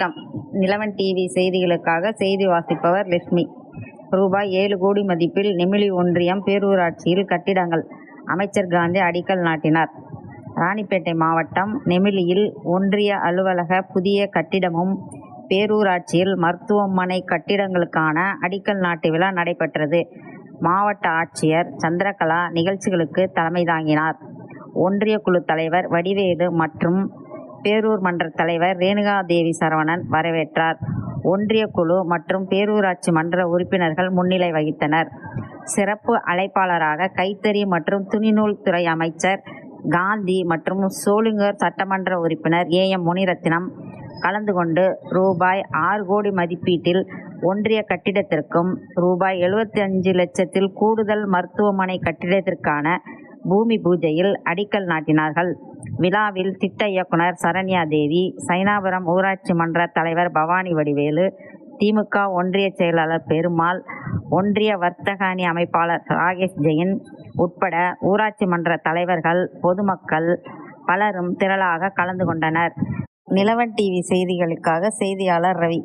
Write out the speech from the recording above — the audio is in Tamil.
வணக்கம். நிலவன் டிவி செய்திகளுக்காக செய்தி வாசிப்பவர் லட்சுமி. ரூபாய் ஏழு கோடி மதிப்பில் நெமிலி ஒன்றியம் பேரூராட்சியில் கட்டிடங்கள். அமைச்சர் காந்தி அடிக்கல் நாட்டினார். ராணிப்பேட்டை மாவட்டம் நெமிலியில் ஒன்றிய அலுவலக புதிய கட்டிடமும் பேரூராட்சியில் மருத்துவமனை கட்டிடங்களுக்கான அடிக்கல் நாட்டு விழா நடைபெற்றது. மாவட்ட ஆட்சியர் சந்திரகலா நிகழ்ச்சிகளுக்கு தலைமை தாங்கினார். ஒன்றிய குழு தலைவர் வடிவேலு மற்றும் பேரூர் மன்ற தலைவர் ரேணுகா தேவி சரவணன் வரவேற்றார். ஒன்றிய குழு மற்றும் பேரூராட்சி மன்ற உறுப்பினர்கள் முன்னிலை வகித்தனர். சிறப்பு அழைப்பாளராக கைத்தறி மற்றும் துணிநூல் துறை அமைச்சர் காந்தி மற்றும் சோளிங்கர் சட்டமன்ற உறுப்பினர் ஏ. எம். முனிரத்தினம் கலந்து கொண்டு ரூபாய் ஆறு கோடி மதிப்பீட்டில் ஒன்றிய கட்டிடத்திற்கும் ரூபாய் எழுபத்தி அஞ்சு லட்சத்தில் கூடுதல் மருத்துவமனை கட்டிடத்திற்கான பூமி பூஜையில் அடிக்கல் நாட்டினார்கள். விழாவில் திட்ட இயக்குனர் சரண்யா தேவி சைனாபுரம் ஊராட்சி மன்ற தலைவர் பவானி வடிவேலு திமுக ஒன்றிய செயலாளர் பெருமாள் ஒன்றிய வர்த்தக அணி அமைப்பாளர் ராகேஷ் ஜெயின் உட்பட ஊராட்சி மன்ற தலைவர்கள் பொதுமக்கள் பலரும் திரளாக கலந்து கொண்டனர். நிலவன் டிவி செய்திகளுக்காக செய்தியாளர் ரவி.